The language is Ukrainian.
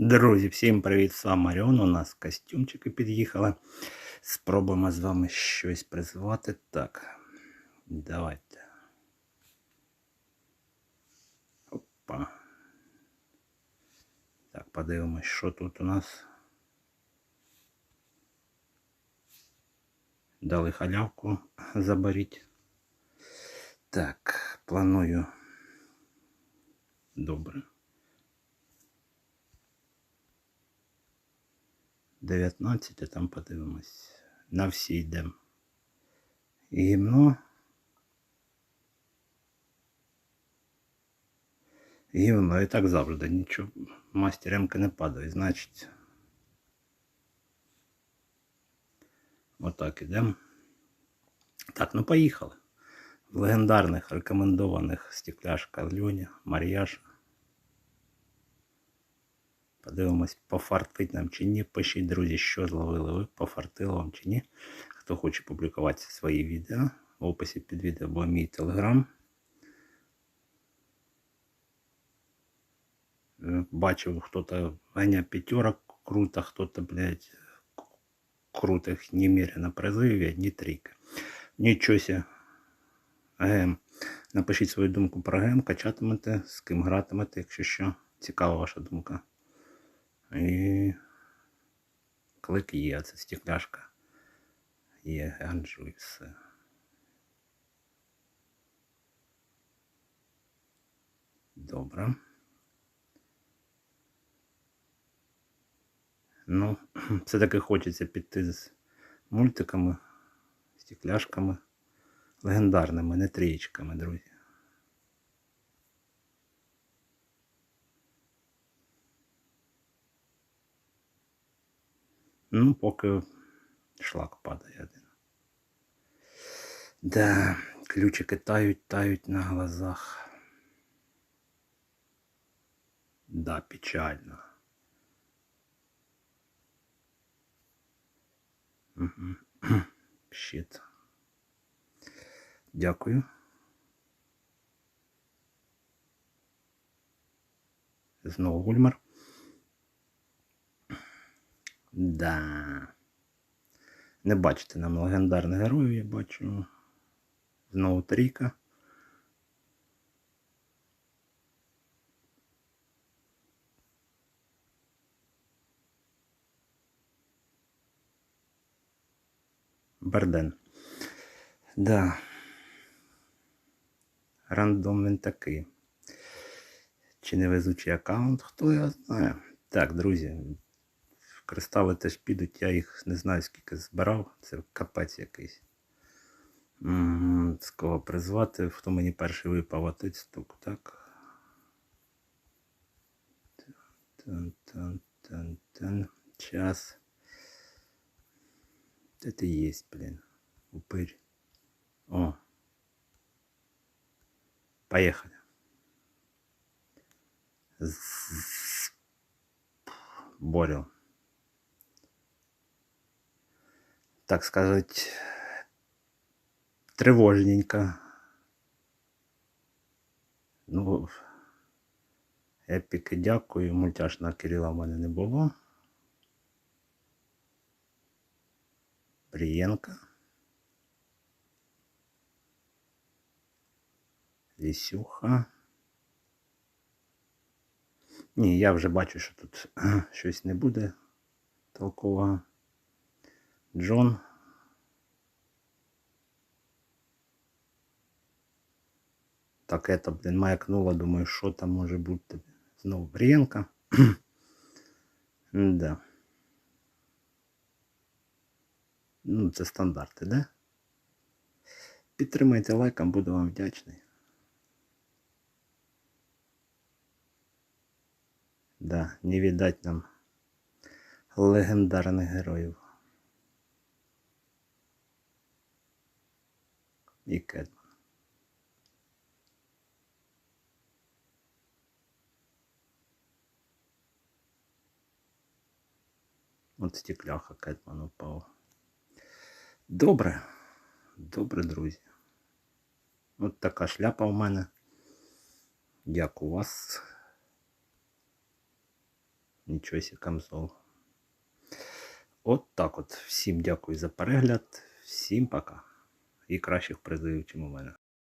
Друзі, всім привіт! З вами Маріон. У нас костюмчики під'їхали. Спробуємо з вами щось призвати. Так, давайте. Опа. Так, подивимось, що тут у нас. Дали халявку заберіть. Так, планую. Добре. 19, а там подивимось. На всі йдемо. Гімно. Гімно і так завжди. Нічого мастеремки не падає. Значить. Отак ідемо. Так, ну поїхали. В легендарних рекомендованих стекляшка Льоня, Мар'яша. Подивимось, пофартить нам чи ні. Пишіть, друзі, що зловили ви, пофартило вам чи ні. Хто хоче публікувати свої відео. В описі під відео або мій телеграм. Е, Бачив, хто-то ганя п'ятерок круто, хто-то, блядь, крутих немерено призивів, одні трійки. Нічого себе. ГМ. Напишіть свою думку про ГМ, качатимете, з ким гратимете, якщо що. Цікава ваша думка. І клик є, це стекляшка. Є ганджу і все. Добре. Ну, все-таки хочеться піти з мультиками, стекляшками, легендарними, не трієчками, друзі. Ну, поки шлак падає один. Да, ключики тають, тають на глазах. Да, печально. Щит. Дякую. Знову гульмар. Да. Не бачите нам легендарних героїв, я бачу. Знову трійка. Барден. Да. Рандом він такий. Чи невезучий аккаунт, хто його знає. Так, друзі. Кристали теж підуть, я їх не знаю скільки збирав, це капець якийсь. З кого призвати, хто мені перший випав отець стук, так. Час. Де ти є, блін? Упирь. О. Поехали. Борил. Так сказать, тривожненько. Ну, епіки дякую. Мультяшного Кирила в мене не було. Прієнка. Лісюха. Ні, я вже бачу, що тут щось не буде толкового. Джон. Так, это, блин, маякнуло, думаю, що там може бути. Знову Брієнка. да. Ну, це стандарти, да? Підтримайте лайком, буду вам вдячний. Да, не віддать нам легендарних героїв. І Кетман. От стекляха Кетман упав. Добре, добре, друзі. От така шляпа в мене. Як у вас? Нічого сі камзол. От так от. Всім дякую за перегляд. Всім пока. І кращих призивів, чим у мене.